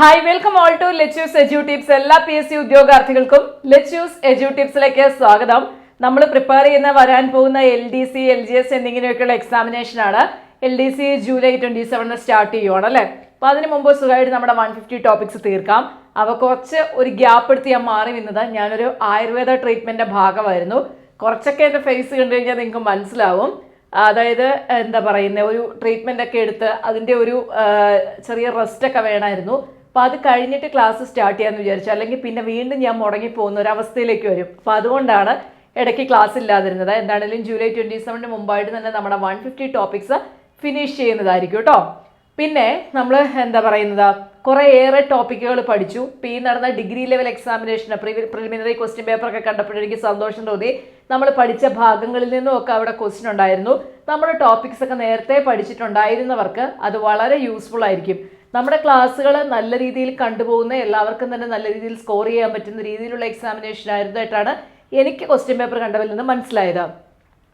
Hi welcome all to Lechu's edu tips എല്ലാ P S C ഉദ്യോഗാർത്ഥികൾക്കും Lechu's edu ടിപ്സിലേക്ക് സ്വാഗതം. നമ്മൾ പ്രിപ്പയർ ചെയ്യുന്ന വരാൻ പോകുന്ന L D C L G S എന്നിങ്ങനെയൊക്കെയുള്ള examination ആണ് L D C July twenty സെവനിന് start ചെയ്യുവാണ് അല്ലേ? അപ്പൊ അതിന് മുമ്പ് സുഖമായിട്ട് നമ്മുടെ വൺ ഫിഫ്റ്റി ടോപ്പിക്സ് തീർക്കാം. അവ കുറച്ച് ഒരു ഗ്യാപ്പ് എടുത്ത് ഞാൻ മാറി നിന്നത്. ഞാനൊരു ആയുർവേദ ട്രീറ്റ്മെന്റിന്റെ ഭാഗമായിരുന്നു. കുറച്ചൊക്കെ എന്റെ ഫേസ് കണ്ടു കഴിഞ്ഞാൽ നിങ്ങൾക്ക് മനസ്സിലാവും. അതായത് എന്താ പറയുന്നത് ഒരു ട്രീറ്റ്മെന്റ് ഒക്കെ എടുത്ത് അതിന്റെ ഒരു ചെറിയ റെസ്റ്റ് ഒക്കെ വേണമായിരുന്നു. അപ്പോൾ അത് കഴിഞ്ഞിട്ട് ക്ലാസ് സ്റ്റാർട്ട് ചെയ്യാമെന്ന് വിചാരിച്ചു. അല്ലെങ്കിൽ പിന്നെ വീണ്ടും ഞാൻ മുടങ്ങി പോകുന്ന ഒരു അവസ്ഥയിലേക്ക് വരും. അപ്പോൾ അതുകൊണ്ടാണ് ഇടയ്ക്ക് ക്ലാസ് ഇല്ലാതിരുന്നത്. എന്താണെങ്കിലും ജൂലൈ ട്വന്റി സെവനിന് മുമ്പായിട്ട് തന്നെ നമ്മുടെ വൺ ഫിഫ്റ്റി ടോപ്പിക്സ് ഫിനിഷ് ചെയ്യുന്നതായിരിക്കും കേട്ടോ. പിന്നെ നമ്മൾ എന്താ പറയുന്നത്? കുറേ ഏറെ ടോപ്പിക്കുകൾ പഠിച്ചു. പി ഈ നടന്ന degree level examination preliminary question paper ഒക്കെ കണ്ടപ്പോൾ എനിക്ക് സന്തോഷം തോന്നി. നമ്മൾ പഠിച്ച ഭാഗങ്ങളിൽ നിന്നും ഒക്കെ അവിടെ ക്വസ്റ്റ്യൻ ഉണ്ടായിരുന്നു. നമ്മുടെ ടോപ്പിക്സ് ഒക്കെ നേരത്തെ പഠിച്ചിട്ടുണ്ടായിരുന്നവർക്ക് അത് വളരെ യൂസ്ഫുൾ ആയിരിക്കും. നമ്മുടെ ക്ലാസ്സുകൾ നല്ല രീതിയിൽ കണ്ടുപോകുന്ന എല്ലാവർക്കും തന്നെ നല്ല രീതിയിൽ സ്കോർ ചെയ്യാൻ പറ്റുന്ന രീതിയിലുള്ള എക്സാമിനേഷൻ ആയിരുന്നതായിട്ടാണ് എനിക്ക് ക്വസ്റ്റ്യൻ പേപ്പർ കണ്ടതിൽ നിന്ന് മനസ്സിലായത്.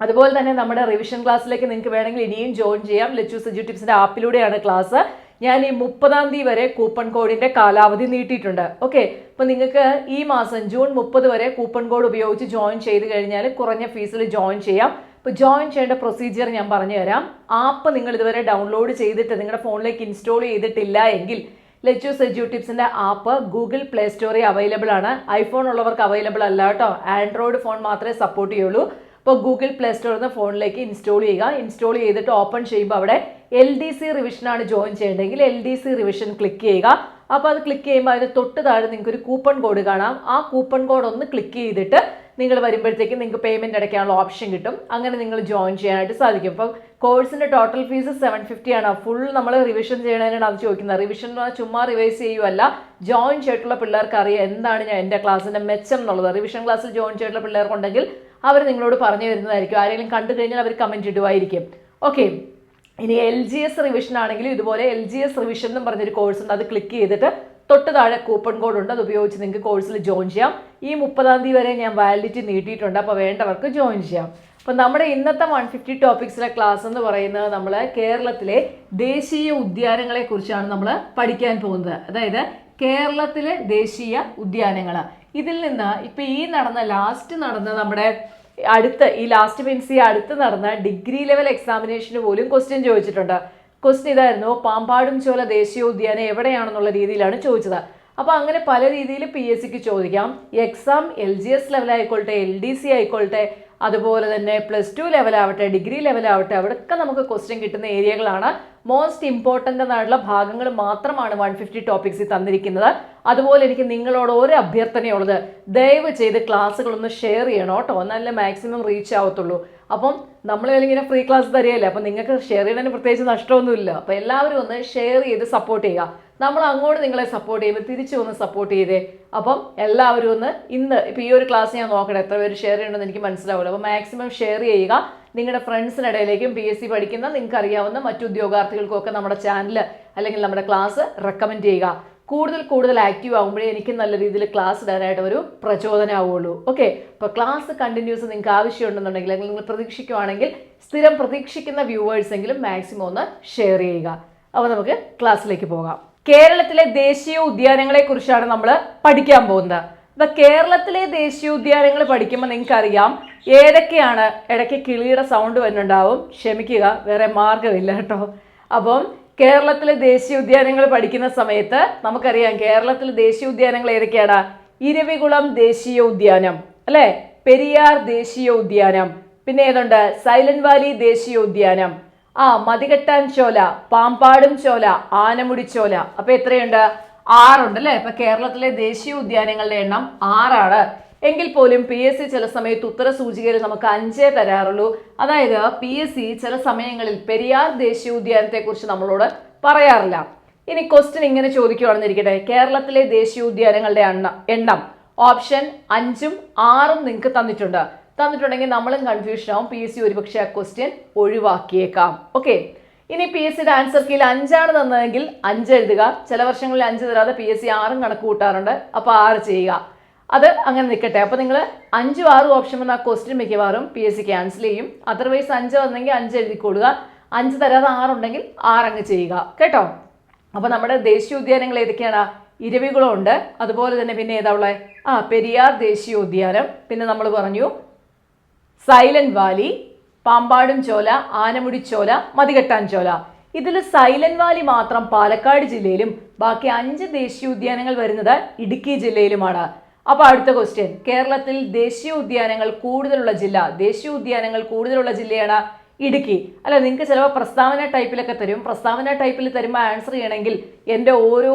അതുപോലെ തന്നെ നമ്മുടെ റിവിഷൻ ക്ലാസ്സിലേക്ക് നിങ്ങൾക്ക് വേണമെങ്കിൽ ഇനിയും ജോയിൻ ചെയ്യാം. ലച്ചു സജു ടിപ്സിന്റെ ആപ്പിലൂടെയാണ് ക്ലാസ് ഞാൻ ഈ മുപ്പതാം തീയതി വരെ കൂപ്പൺ കോഡിന്റെ കാലാവധി നീട്ടിയിട്ടുണ്ട്. ഓക്കെ അപ്പോൾ നിങ്ങൾക്ക് ഈ മാസം ജൂൺ മുപ്പത് വരെ കൂപ്പൺ കോഡ് ഉപയോഗിച്ച് ജോയിൻ ചെയ്ത് കഴിഞ്ഞാൽ കുറഞ്ഞ ഫീസിൽ ജോയിൻ ചെയ്യാം. അപ്പോൾ ജോയിൻ ചെയ്യേണ്ട പ്രൊസീജിയർ ഞാൻ പറഞ്ഞു തരാം ആപ്പ് നിങ്ങൾ ഇതുവരെ ഡൗൺലോഡ് ചെയ്തിട്ട് നിങ്ങളുടെ ഫോണിലേക്ക് ഇൻസ്റ്റാൾ ചെയ്തിട്ടില്ല എങ്കിൽ ലെച്ചൂസ് എജ്യൂ ടിപ്സിന്റെ ആപ്പ് ഗൂഗിൾ പ്ലേ സ്റ്റോറിൽ അവൈലബിൾ ആണ്. ഐഫോൺ ഉള്ളവർക്ക് അവൈലബിൾ അല്ല കേട്ടോ. ആൻഡ്രോയിഡ് ഫോൺ മാത്രമേ സപ്പോർട്ട് ചെയ്യുള്ളൂ. അപ്പോൾ ഗൂഗിൾ പ്ലേ സ്റ്റോറിൽ നിന്ന് ഫോണിലേക്ക് ഇൻസ്റ്റാൾ ചെയ്യുക. ഇൻസ്റ്റാൾ ചെയ്തിട്ട് ഓപ്പൺ ചെയ്യുമ്പോൾ അവിടെ എൽ ഡി സി റിവിഷനാണ് join ചെയ്യേണ്ടതെങ്കിൽ L D C revision click ചെയ്യുക. അപ്പോൾ അത് ക്ലിക്ക് ചെയ്യുമ്പോൾ അതിന് തൊട്ട് താഴെ നിങ്ങൾക്ക് ഒരു കൂപ്പൺ കോഡ് കാണാം. ആ കൂപ്പൺ കോഡ് ഒന്ന് ക്ലിക്ക് ചെയ്തിട്ട് നിങ്ങൾ വരുമ്പോഴത്തേക്കും നിങ്ങൾക്ക് പേയ്മെന്റ് അടയ്ക്കാനുള്ള ഓപ്ഷൻ കിട്ടും. അങ്ങനെ നിങ്ങൾ ജോയിൻ ചെയ്യാനായിട്ട് സാധിക്കും. അപ്പം കോഴ്സിന്റെ ടോട്ടൽ ഫീസ് സെവൻ ഫിഫ്റ്റി ആണ്. ഫുൾ നമ്മൾ റിവിഷൻ ചെയ്യണതിനാണ് അത് ചോദിക്കുന്നത്. റിവിഷൻ എന്ന് പറഞ്ഞാൽ ചുമ്മാ റിവൈസ് ചെയ്യുമല്ല ജോയിൻ ചെയ്തിട്ടുള്ള പിള്ളേർക്ക് അറിയാം എന്താണ് ഞാൻ എന്റെ ക്ലാസ്സിന്റെ മെച്ചം എന്നുള്ളത്. റിവിഷൻ ക്ലാസ്സിൽ ജോയിൻ ചെയ്തിട്ടുള്ള പിള്ളേർക്കുണ്ടെങ്കിൽ അവർ നിങ്ങളോട് പറഞ്ഞു തരുന്നതായിരിക്കും. ആരെങ്കിലും കണ്ടു കഴിഞ്ഞാൽ അവർ കമന്റ് ഇടുമായിരിക്കും ഓക്കെ ഇനി എൽ ജി എസ് റിവിഷൻ ആണെങ്കിലും ഇതുപോലെ എൽ ജി എസ് റിവിഷൻ എന്ന് പറഞ്ഞൊരു കോഴ്സ് ഉണ്ട്. അത് ക്ലിക്ക് ചെയ്തിട്ട് തൊട്ട് താഴെ കൂപ്പൺ കോഡ് ഉണ്ട്. അത് ഉപയോഗിച്ച് നിങ്ങൾക്ക് കോഴ്സിൽ ജോയിൻ ചെയ്യാം. ഈ മുപ്പതാം തീയതി വരെ ഞാൻ വാലിഡിറ്റി നീട്ടിയിട്ടുണ്ട്. അപ്പോൾ വേണ്ടവർക്ക് ജോയിൻ ചെയ്യാം. അപ്പോൾ നമ്മുടെ ഇന്നത്തെ വൺ ഫിഫ്റ്റി ടോപ്പിക്സിലെ ക്ലാസ് എന്ന് പറയുന്നത് നമ്മൾ കേരളത്തിലെ ദേശീയ ഉദ്യാനങ്ങളെ കുറിച്ചാണ് നമ്മൾ പഠിക്കാൻ പോകുന്നത്. അതായത് കേരളത്തിലെ ദേശീയ ഉദ്യാനങ്ങൾ ഇതിൽ നിന്ന് ഇപ്പൊ ഈ നടന്ന ലാസ്റ്റ് നടന്ന നമ്മുടെ അടുത്ത് ഈ ലാസ്റ്റ് മീൻസ് ഈ അടുത്ത് നടന്ന ഡിഗ്രി ലെവൽ എക്സാമിനേഷന് പോലും ക്വസ്റ്റ്യൻ ചോദിച്ചിട്ടുണ്ട്. ക്വസ്റ്റ്യൻ ഇതായിരുന്നു പാമ്പാടും ചോല ദേശീയ ഉദ്യാനം എവിടെയാണെന്നുള്ള രീതിയിലാണ് ചോദിച്ചത്. അപ്പോൾ അങ്ങനെ പല രീതിയിൽ പി എസ് സിക്ക് ചോദിക്കാം. എക്സാം എൽ ജി എസ് ലെവലായിക്കോട്ടെ എൽ ഡി സി ആയിക്കോട്ടെ അതുപോലെ തന്നെ പ്ലസ് ടു ലെവലാവട്ടെ ഡിഗ്രി ലെവലാവട്ടെ അവിടെയൊക്കെ നമുക്ക് ക്വസ്റ്റ്യൻ കിട്ടുന്ന ഏരിയകളാണ് മോസ്റ്റ് ഇമ്പോർട്ടന്റ് എന്നായിട്ടുള്ള ഭാഗങ്ങൾ മാത്രമാണ് വൺ ഫിഫ്റ്റി ടോപ്പിക്സിൽ തന്നിരിക്കുന്നത്. അതുപോലെ എനിക്ക് നിങ്ങളോട് ഒരു അഭ്യർത്ഥനയുള്ളത് ദയവ് ചെയ്ത് ക്ലാസ്സുകളൊന്ന് ഷെയർ ചെയ്യണം കേട്ടോ. നല്ല മാക്സിമം റീച്ച് ആവത്തുള്ളൂ. അപ്പം നമ്മൾ ഇങ്ങനെ ഫ്രീ ക്ലാസ് തരികയല്ലേ അപ്പം നിങ്ങൾക്ക് ഷെയർ ചെയ്യുന്നതിന് പ്രത്യേകിച്ച് നഷ്ടമൊന്നുമില്ല. അപ്പം എല്ലാവരും ഒന്ന് ഷെയർ ചെയ്ത് സപ്പോർട്ട് ചെയ്യുക. നമ്മൾ അങ്ങോട്ട് നിങ്ങളെ സപ്പോർട്ട് ചെയ്യുമ്പോൾ തിരിച്ചു ഒന്ന് സപ്പോർട്ട് ചെയ്തേ. അപ്പം എല്ലാവരും ഒന്ന് ഇന്ന് ഇപ്പം ഈ ഒരു ക്ലാസ് ഞാൻ നോക്കട്ടെ എത്ര പേര് ഷെയർ ചെയ്യണമെന്ന് എനിക്ക് മനസ്സിലാവില്ല. അപ്പോൾ മാക്സിമം ഷെയർ ചെയ്യുക. നിങ്ങളുടെ ഫ്രണ്ട്സിനിടയിലേക്കും പി എസ് സി പഠിക്കുന്ന നിങ്ങൾക്ക് അറിയാവുന്ന മറ്റു ഉദ്യോഗാർത്ഥികൾക്കൊക്കെ നമ്മുടെ ചാനൽ അല്ലെങ്കിൽ നമ്മുടെ ക്ലാസ് റെക്കമെൻഡ് ചെയ്യുക. കൂടുതൽ കൂടുതൽ ആക്റ്റീവ് ആകുമ്പോഴേ എനിക്ക് നല്ല രീതിയിൽ ക്ലാസ് ഇടാനായിട്ട് ഒരു പ്രചോദനമാവുള്ളൂ ഓക്കെ അപ്പോൾ ക്ലാസ് കണ്ടിന്യൂസ് നിങ്ങൾക്ക് ആവശ്യമുണ്ടെന്നുണ്ടെങ്കിൽ അല്ലെങ്കിൽ നിങ്ങൾ പ്രതീക്ഷിക്കുവാണെങ്കിൽ സ്ഥിരം പ്രതീക്ഷിക്കുന്ന വ്യൂവേഴ്സ് എങ്കിലും മാക്സിമം ഒന്ന് ഷെയർ ചെയ്യുക. അപ്പോൾ നമുക്ക് ക്ലാസ്സിലേക്ക് പോകാം. കേരളത്തിലെ ദേശീയ ഉദ്യാനങ്ങളെക്കുറിച്ചാണ് നമ്മൾ പഠിക്കാൻ പോകുന്നത്. അപ്പോൾ കേരളത്തിലെ ദേശീയ ഉദ്യാനങ്ങൾ പഠിക്കുമ്പോൾ നിങ്ങൾക്ക് അറിയാം ഏതൊക്കെയാണ് ഇടയ്ക്ക് കിളിയുടെ സൗണ്ട് വരുന്നുണ്ടാവും? ക്ഷമിക്കുക വേറെ മാർഗമില്ല കേട്ടോ. അപ്പം കേരളത്തിലെ ദേശീയ ഉദ്യാനങ്ങൾ പഠിക്കുന്ന സമയത്ത് നമുക്കറിയാം കേരളത്തിലെ ദേശീയ ഉദ്യാനങ്ങൾ ഏതൊക്കെയാണ്? ഇരവികുളം ദേശീയ ഉദ്യാനം അല്ലേ? പെരിയാർ ദേശീയ ഉദ്യാനം പിന്നെ ഏതുണ്ട്? സൈലന്റ് വാലി ദേശീയ ഉദ്യാനം ആ മതികെട്ടാൻ ചോല പാമ്പാടും ചോല ആനമുടി ചോല അപ്പൊ എത്രയുണ്ട്? ആറുണ്ട് അല്ലേ? ഇപ്പൊ കേരളത്തിലെ ദേശീയ ഉദ്യാനങ്ങളുടെ എണ്ണം ആറാണ്. എങ്കിൽ പോലും പി എസ് സി ചില സമയത്ത് ഉത്തര സൂചികയിൽ നമുക്ക് അഞ്ചേ തരാറുള്ളൂ. അതായത് പി എസ് സി ചില സമയങ്ങളിൽ പെരിയാർ ദേശീയ ഉദ്യാനത്തെ കുറിച്ച് നമ്മളോട് പറയാറില്ല. ഇനി ക്വസ്റ്റ്യൻ ഇങ്ങനെ ചോദിക്കുകയാണെന്നിരിക്കട്ടെ കേരളത്തിലെ ദേശീയ ഉദ്യാനങ്ങളുടെ എണ്ണ എണ്ണം ഓപ്ഷൻ അഞ്ചും ആറും നിങ്ങൾക്ക് തന്നിട്ടുണ്ട്. തന്നിട്ടുണ്ടെങ്കിൽ നമ്മളും കൺഫ്യൂഷൻ ആവും. പി എസ് സി ഒരുപക്ഷെ ആ ക്വസ്റ്റ്യൻ ഒഴിവാക്കിയേക്കാം. ഓക്കെ ഇനി പി എസ് സിയുടെ ആൻസർ കീയിൽ അഞ്ചാണ് തന്നതെങ്കിൽ അഞ്ച് എഴുതുക. ചില വർഷങ്ങളിൽ അഞ്ച് തരാതെ പി എസ് സി ആറും കണക്ക് കൂട്ടാറുണ്ട്. അപ്പോൾ ആറ് ചെയ്യുക. അത് അങ്ങനെ നിൽക്കട്ടെ. അപ്പോൾ നിങ്ങൾ അഞ്ചും ആറ് ഓപ്ഷൻ വന്ന ആ ക്വസ്റ്റ്യൻ മിക്കവാറും പി എസ് സി ക്യാൻസൽ ചെയ്യും. അതർവൈസ് അഞ്ച് വന്നെങ്കിൽ അഞ്ച് എഴുതിക്കൊള്ളുക അഞ്ച് തരാതെ ആറുണ്ടെങ്കിൽ ആറങ്ങ് ചെയ്യുക. കേട്ടോ? അപ്പോൾ നമ്മുടെ ദേശീയ ദേശീയോദ്യാനങ്ങൾ ഏതൊക്കെയാണ്? ഇരവികുളമുണ്ട് അതുപോലെ തന്നെ പിന്നെ ഏതാ ഉള്ളത് ആ പെരിയാർ ദേശീയോദ്യാനം പിന്നെ നമ്മൾ പറഞ്ഞു സൈലന്റ് വാലി പാമ്പാടും ചോല ആനമുടി ചോല മതികെട്ടാൻ ചോല. ഇതിൽ സൈലന്റ് വാലി മാത്രം പാലക്കാട് ജില്ലയിലും ബാക്കി അഞ്ച് ദേശീയ ഉദ്യാനങ്ങൾ വരുന്നത് ഇടുക്കി ജില്ലയിലുമാണ്. അപ്പൊ അടുത്ത ക്വസ്റ്റ്യൻ കേരളത്തിൽ ദേശീയ ഉദ്യാനങ്ങൾ കൂടുതലുള്ള ജില്ല ദേശീയ ഉദ്യാനങ്ങൾ കൂടുതലുള്ള ജില്ലയാണ് ഇടുക്കി. അല്ല നിങ്ങൾക്ക് ചിലപ്പോൾ പ്രസ്താവന ടൈപ്പിലൊക്കെ തരും. പ്രസ്താവന ടൈപ്പിൽ തരുമ്പോൾ ആൻസർ ചെയ്യണമെങ്കിൽ എന്റെ ഓരോ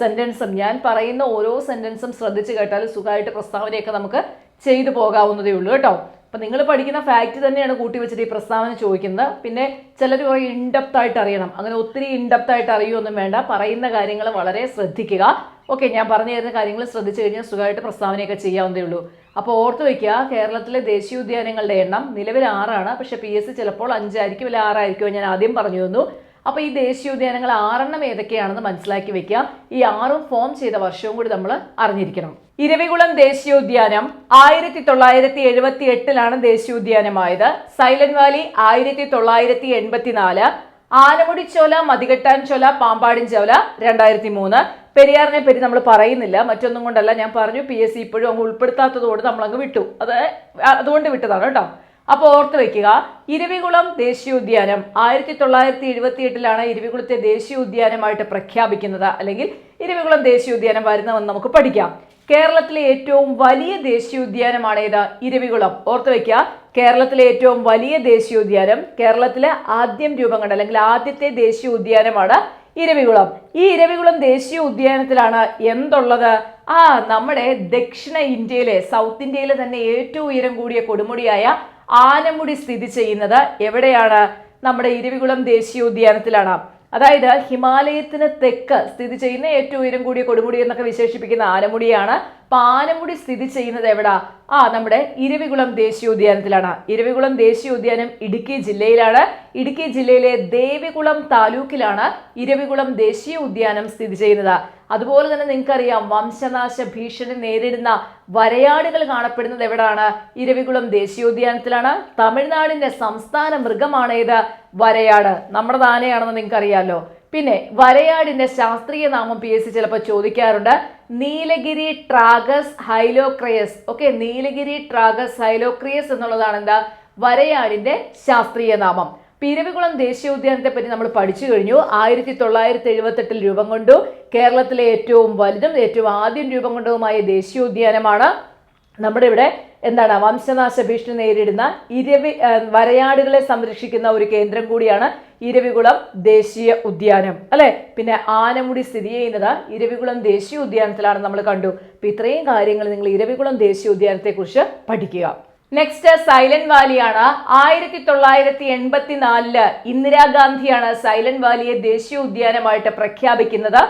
സെന്റൻസും ഞാൻ പറയുന്ന ഓരോ സെന്റൻസും ശ്രദ്ധിച്ച് കേട്ടാൽ സുഖമായിട്ട് പ്രസ്താവനയൊക്കെ നമുക്ക് ചെയ്തു പോകാവുന്നതേ ഉള്ളൂ കേട്ടോ. അപ്പൊ നിങ്ങൾ പഠിക്കുന്ന ഫാക്റ്റ് തന്നെയാണ് കൂട്ടി വെച്ചിട്ട് ഈ പ്രസ്താവന ചോദിക്കുന്നത്. പിന്നെ ചിലർ കുറെ ഇൻഡെപ്ത് ആയിട്ട് അറിയണം. അങ്ങനെ ഒത്തിരി ഇൻഡെപ്ത് ആയിട്ട് അറിയുമൊന്നും വേണ്ട. പറയുന്ന കാര്യങ്ങൾ വളരെ ശ്രദ്ധിക്കുക. ഓക്കെ ഞാൻ പറഞ്ഞു തരുന്ന കാര്യങ്ങൾ ശ്രദ്ധിച്ചു കഴിഞ്ഞാൽ സുഖമായിട്ട് പ്രസ്താവനയൊക്കെ ചെയ്യാവുന്നതേ ഉള്ളൂ. അപ്പോൾ ഓർത്ത് വയ്ക്കുക കേരളത്തിലെ ദേശീയ ഉദ്യാനങ്ങളുടെ എണ്ണം നിലവിൽ ആറാണ്. പക്ഷേ പി എസ് സി ചിലപ്പോൾ അഞ്ചായിരിക്കും അല്ലെങ്കിൽ ആറായിരിക്കും ഞാൻ ആദ്യം പറഞ്ഞു തന്നു. അപ്പോൾ ഈ ദേശീയോദ്യാനങ്ങൾ ആറെണ്ണം ഏതൊക്കെയാണെന്ന് മനസ്സിലാക്കി വെക്കുക. ഈ ആറും ഫോം ചെയ്ത വർഷവും കൂടി നമ്മൾ അറിഞ്ഞിരിക്കണം. ഇരവികുളം ദേശീയോദ്യാനം ആയിരത്തി തൊള്ളായിരത്തി എഴുപത്തി എട്ടിലാണ് ദേശീയോദ്യാനമായത് സൈലന്റ് വാലി ആയിരത്തി തൊള്ളായിരത്തി എൺപത്തിനാല് ആനമുടിച്ചോല മതികെട്ടാൻ ചോല പാമ്പാടിൻ ചോല രണ്ടായിരത്തി മൂന്ന് പെരിയാറിനെ പറ്റി നമ്മൾ പറയുന്നില്ല. മറ്റൊന്നും കൊണ്ടല്ല ഞാൻ പറഞ്ഞു. പി എസ് സി ഇപ്പോഴും അങ്ങ് ഉൾപ്പെടുത്താത്തതുകൊണ്ട് നമ്മളങ്ങ് വിട്ടു. അത് അതുകൊണ്ട് വിട്ടതാണ് കേട്ടോ. അപ്പോൾ ഓർത്ത് വെക്കുക ഇരവികുളം ദേശീയോദ്യാനം. ആയിരത്തി തൊള്ളായിരത്തി എഴുപത്തി എട്ടിലാണ് ഇരവികുളത്തെ ദേശീയോദ്യാനമായിട്ട് പ്രഖ്യാപിക്കുന്നത്. അല്ലെങ്കിൽ ഇരവികുളം ദേശീയോദ്യാനം വരുന്നതെന്ന് നമുക്ക് പഠിക്കാം. കേരളത്തിലെ ഏറ്റവും വലിയ ദേശീയോദ്യാനമാണ് ഏത്? ഇരുവികുളം. ഓർത്ത് വയ്ക്കുക കേരളത്തിലെ ഏറ്റവും വലിയ ദേശീയോദ്യാനം കേരളത്തിലെ ആദ്യം രൂപം കണ്ട അല്ലെങ്കിൽ ആദ്യത്തെ ദേശീയോദ്യാനമാണ് ഇരവികുളം. ഈ ഇരവികുളം ദേശീയ ഉദ്യാനത്തിലാണ് എന്തുള്ളത്? ആ നമ്മുടെ ദക്ഷിണ ഇന്ത്യയിലെ സൗത്ത് ഇന്ത്യയിലെ തന്നെ ഏറ്റവും ഉയരം കൂടിയ കൊടുമുടിയായ ആനമുടി സ്ഥിതി ചെയ്യുന്നത് എവിടെയാണ്? നമ്മുടെ ഇരവികുളം ദേശീയോദ്യാനത്തിലാണ്. അതായത് ഹിമാലയത്തിന് തെക്ക് സ്ഥിതി ചെയ്യുന്ന ഏറ്റവും ഉയരം കൂടിയ കൊടുമുടി എന്നൊക്കെ വിശേഷിപ്പിക്കുന്ന ആനമുടിയാണ് ആനമുടി സ്ഥിതി ചെയ്യുന്നത് എവിടാ? ആ നമ്മുടെ ഇരവികുളം ദേശീയോദ്യാനത്തിലാണ്. ഇരവികുളം ദേശീയോദ്യാനം ഇടുക്കി ജില്ലയിലാണ്. ഇടുക്കി ജില്ലയിലെ ദേവികുളം താലൂക്കിലാണ് ഇരവികുളം ദേശീയ ഉദ്യാനം സ്ഥിതി ചെയ്യുന്നത്. അതുപോലെ തന്നെ നിങ്ങൾക്കറിയാം വംശനാശ ഭീഷണി നേരിടുന്ന വരയാടുകൾ കാണപ്പെടുന്നത് എവിടാണ്? ഇരവികുളം ദേശീയോദ്യാനത്തിലാണ്. തമിഴ്നാടിന്റെ സംസ്ഥാന മൃഗമാണ് ഏത് വരയാട്. നമ്മുടെ താനെയാണെന്ന് നിങ്ങൾക്കറിയാലോ. പിന്നെ വരയാടിന്റെ ശാസ്ത്രീയ നാമം പി എസ് സി ചിലപ്പോൾ ചോദിക്കാറുണ്ട്. Nilgiri tragus hylocrius. Okay Nilgiri tragus hylocrius എന്നുള്ളതാണ് എന്താ? വരയാടിന്റെ ശാസ്ത്രീയ നാമം. പിരവികുളം ദേശീയോദ്യാനത്തെ പറ്റി നമ്മൾ പഠിച്ചു കഴിഞ്ഞു. ആയിരത്തി തൊള്ളായിരത്തി എഴുപത്തെട്ടിൽ രൂപം കൊണ്ടു. കേരളത്തിലെ ഏറ്റവും വലുതും ഏറ്റവും ആദ്യം രൂപം കൊണ്ടതുമായ ദേശീയോദ്യാനമാണ് നമ്മുടെ ഇവിടെ എന്താണ് വംശനാശ ഭീഷണി നേരിടുന്ന ഇരവി വരയാടുകളെ സംരക്ഷിക്കുന്ന ഒരു കേന്ദ്രം കൂടിയാണ് ഇരവികുളം ദേശീയ ഉദ്യാനം. അല്ലെ? പിന്നെ ആനമുടി സ്ഥിതി ചെയ്യുന്നത് ഇരവികുളം ദേശീയ ഉദ്യാനത്തിലാണ് നമ്മൾ കണ്ടു. അപ്പൊ ഇത്രയും കാര്യങ്ങൾ നിങ്ങൾ ഇരവികുളം ദേശീയ ഉദ്യാനത്തെ കുറിച്ച് പഠിക്കുക. നെക്സ്റ്റ് സൈലന്റ് വാലിയാണ്. ആയിരത്തി തൊള്ളായിരത്തി എൺപത്തിനാലിൽ ഇന്ദിരാഗാന്ധിയാണ് സൈലന്റ് വാലിയെ ദേശീയ ഉദ്യാനമായിട്ട് പ്രഖ്യാപിക്കുന്നത്.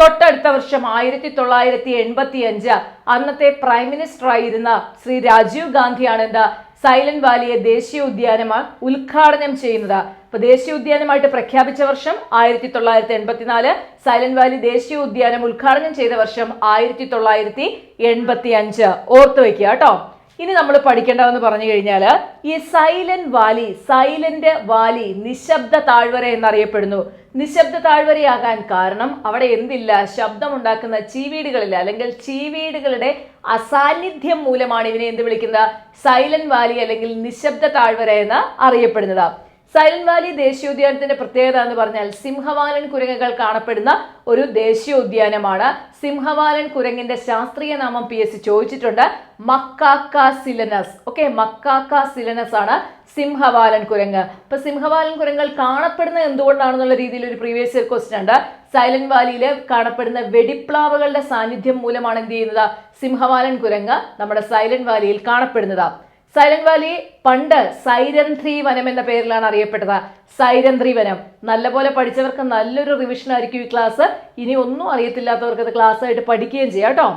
തൊട്ടടുത്ത വർഷം ആയിരത്തി തൊള്ളായിരത്തി എൺപത്തി അഞ്ച് അന്നത്തെ പ്രൈം മിനിസ്റ്റർ ആയിരുന്ന ശ്രീ രാജീവ് ഗാന്ധിയാണ് എന്താ സൈലന്റ് വാലിയെ ദേശീയ ഉദ്യാനമായി ഉദ്ഘാടനം ചെയ്യുന്നത്. അപ്പൊ ദേശീയ ഉദ്യാനമായിട്ട് പ്രഖ്യാപിച്ച വർഷം ആയിരത്തി തൊള്ളായിരത്തി എൺപത്തിനാല് സൈലന്റ് വാലി ദേശീയ ഉദ്യാനം ഉദ്ഘാടനം ചെയ്ത വർഷം ആയിരത്തി തൊള്ളായിരത്തി എൺപത്തി അഞ്ച് ഓർത്തു വെക്കുക കേട്ടോ. ഇനി നമ്മൾ പഠിക്കേണ്ടതെന്ന് പറഞ്ഞു കഴിഞ്ഞാൽ ഈ സൈലന്റ് വാലി സൈലന്റ് വാലി നിശബ്ദ താഴ്വര എന്നറിയപ്പെടുന്നു. നിശബ്ദ താഴ്വരയാകാൻ കാരണം അവിടെ എന്തില്ല? ശബ്ദമുണ്ടാക്കുന്ന ചീവീടുകളില്ല. അല്ലെങ്കിൽ ചീവീടുകളുടെ അസാന്നിധ്യം മൂലമാണ് ഇവനെ എന്ത് വിളിക്കുന്നത്? സൈലന്റ് വാലി അല്ലെങ്കിൽ നിശബ്ദ താഴ്വര എന്ന് അറിയപ്പെടുന്നത്. സൈലന്റ് വാലി ദേശീയോദ്യാനത്തിന്റെ പ്രത്യേകത എന്ന് പറഞ്ഞാൽ സിംഹവാലൻ കുരങ്ങുകൾ കാണപ്പെടുന്ന ഒരു ദേശീയോദ്യാനമാണ്. സിംഹവാലൻ കുരങ്ങിന്റെ ശാസ്ത്രീയ നാമം പി എസ് ചോദിച്ചിട്ടുണ്ട്. Macaca silenus. Okay Macaca silenus ആണ് സിംഹവാലൻ കുരങ്ങ്. ഇപ്പൊ സിംഹവാലൻ കുരങ്ങൾ കാണപ്പെടുന്നത് എന്തുകൊണ്ടാണെന്നുള്ള രീതിയിൽ ഒരു പ്രീവിയസ് ഇയർ ക്വസ്റ്റ്യൻ ഉണ്ട്. സൈലന്റ് വാലിയിൽ കാണപ്പെടുന്ന വെടിപ്ലാവുകളുടെ സാന്നിധ്യം മൂലമാണ് എന്ത് ചെയ്യുന്നത്? സിംഹവാലൻ കുരങ്ങ് നമ്മുടെ സൈലന്റ് വാലിയിൽ കാണപ്പെടുന്നത്. സൈലന്റ് വാലി പണ്ട് സൈരന്ധ്രി വനം എന്ന പേരിലാണ് അറിയപ്പെട്ടത്. സൈരന്ധ്രി വനം. നല്ലപോലെ പഠിച്ചവർക്ക് നല്ലൊരു റിവിഷൻ ആയിരിക്കും ഈ ക്ലാസ് ഇനി ഒന്നും അറിയത്തില്ലാത്തവർക്ക് ഇത് ക്ലാസ് ആയിട്ട് പഠിക്കുകയും ചെയ്യാം കേട്ടോ.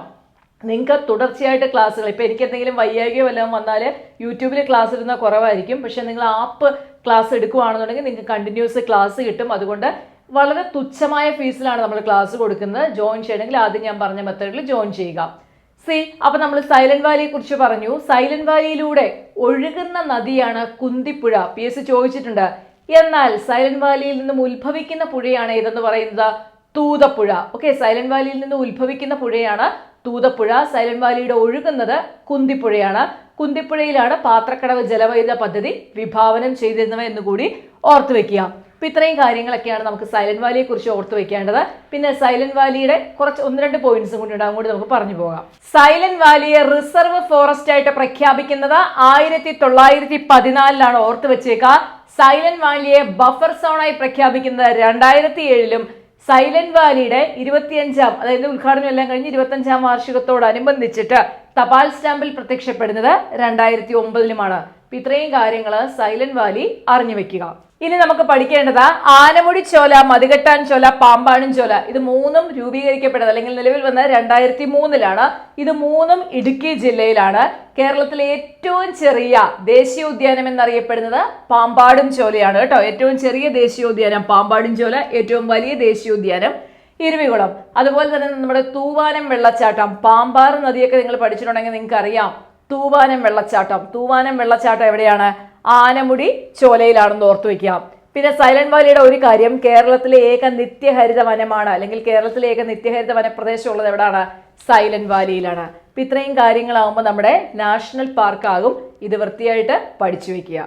നിങ്ങൾക്ക് തുടർച്ചയായിട്ട് ക്ലാസ്സുകൾ ഇപ്പോൾ എനിക്ക് എന്തെങ്കിലും വയ്യാകിയോ വല്ലതും വന്നാൽ യൂട്യൂബിൽ ക്ലാസ് ഇടുന്ന കുറവായിരിക്കും. പക്ഷേ നിങ്ങൾ ആപ്പ് ക്ലാസ് എടുക്കുകയാണെന്നുണ്ടെങ്കിൽ നിങ്ങൾക്ക് കണ്ടിന്യൂസ് ക്ലാസ് കിട്ടും. അതുകൊണ്ട് വളരെ തുച്ഛമായ ഫീസിലാണ് നമ്മൾ ക്ലാസ് കൊടുക്കുന്നത്. ജോയിൻ ചെയ്യണമെങ്കിൽ ആദ്യം ഞാൻ പറഞ്ഞ മെത്തേഡിൽ ജോയിൻ ചെയ്യുക. സി അപ്പൊ നമ്മൾ സൈലന്റ് വാലിയെ കുറിച്ച് പറഞ്ഞു. സൈലന്റ് വാലിയിലൂടെ ഒഴുകുന്ന നദിയാണ് കുന്തിപ്പുഴ. പി എസ് ചോദിച്ചിട്ടുണ്ട് എന്നാൽ സൈലന്റ് വാലിയിൽ നിന്നും ഉത്ഭവിക്കുന്ന പുഴയാണ് ഏതെന്ന് പറയുന്നത്? തൂതപ്പുഴ. ഓക്കെ സൈലന്റ് വാലിയിൽ നിന്ന് ഉത്ഭവിക്കുന്ന പുഴയാണ് തൂതപ്പുഴ. സൈലന്റ് വാലിയുടെ ഒഴുകുന്നത് കുന്തിപ്പുഴയാണ്. കുന്തിപ്പുഴയിലാണ് പാത്രക്കടവ് ജലവൈദ്യുത പദ്ധതി വിഭാവനം ചെയ്തിരുന്നവ എന്നുകൂടി ഓർത്തു വെക്കുക. അപ്പൊ ഇത്രയും കാര്യങ്ങളൊക്കെയാണ് നമുക്ക് സൈലന്റ് വാലിയെ കുറിച്ച് ഓർത്ത് വെക്കേണ്ടത്. പിന്നെ സൈലന്റ് വാലിയുടെ കുറച്ച് ഒന്ന് രണ്ട് പോയിന്റ്സും കൂടി ഉണ്ടാകും കൂടി നമുക്ക് പറഞ്ഞു പോകാം. സൈലന്റ് വാലിയെ റിസർവ് ഫോറസ്റ്റ് ആയിട്ട് പ്രഖ്യാപിക്കുന്നത് ആയിരത്തി തൊള്ളായിരത്തി പതിനാലിലാണ് ഓർത്ത് വെച്ചേക്കുക സൈലന്റ് വാലിയെ ബഫർ സോണായി പ്രഖ്യാപിക്കുന്നത് രണ്ടായിരത്തി ഏഴിലും സൈലന്റ് വാലിയുടെ ഇരുപത്തിയഞ്ചാം അതായത് ഉദ്ഘാടനം എല്ലാം കഴിഞ്ഞ് ഇരുപത്തഞ്ചാം വാർഷികത്തോടനുബന്ധിച്ചിട്ട് തപാൽ സ്റ്റാമ്പിൽ പ്രത്യക്ഷപ്പെടുന്നത് രണ്ടായിരത്തി ഒമ്പതിലുമാണ് ഇത്രയും കാര്യങ്ങൾ സൈലന്റ് വാലി അറിഞ്ഞു വെക്കുക. ഇനി നമുക്ക് പഠിക്കേണ്ടത് ആനമുടി ചോല മതികെട്ടാൻ ചോല പാമ്പാടും ചോല. ഇത് മൂന്നും രൂപീകരിക്കപ്പെട്ടത് അല്ലെങ്കിൽ നിലവിൽ വന്ന രണ്ടായിരത്തി മൂന്നിലാണ് ഇത് മൂന്നും ഇടുക്കി ജില്ലയിലാണ്. കേരളത്തിലെ ഏറ്റവും ചെറിയ ദേശീയ ഉദ്യാനം എന്നറിയപ്പെടുന്നത് പാമ്പാടും ചോലയാണ് കേട്ടോ. ഏറ്റവും ചെറിയ ദേശീയോദ്യാനം പാമ്പാടും ചോല ഏറ്റവും വലിയ ദേശീയോദ്യാനം ഇരുവികുളം. അതുപോലെ തന്നെ നമ്മുടെ തൂവാനം വെള്ളച്ചാട്ടം പാമ്പാർ നദിയൊക്കെ നിങ്ങൾ പഠിച്ചിട്ടുണ്ടെങ്കിൽ നിങ്ങൾക്ക് അറിയാം തൂവാനം വെള്ളച്ചാട്ടം. തൂവാനം വെള്ളച്ചാട്ടം എവിടെയാണ്? ആനമുടി ചോലയിലാണെന്ന് ഓർത്തു വയ്ക്കുക. പിന്നെ സൈലന്റ് വാലിയുടെ ഒരു കാര്യം കേരളത്തിലെ ഏക നിത്യഹരിത വനമാണ് അല്ലെങ്കിൽ കേരളത്തിലെ ഏക നിത്യഹരിത വനപ്രദേശം ഉള്ളത് എവിടെയാണ് സൈലന്റ് വാലിയിലാണ്. അപ്പം ഇത്രയും കാര്യങ്ങളാവുമ്പോൾ നമ്മുടെ നാഷണൽ പാർക്കാകും ഇത് വൃത്തിയായിട്ട് പഠിച്ചു വെക്കുക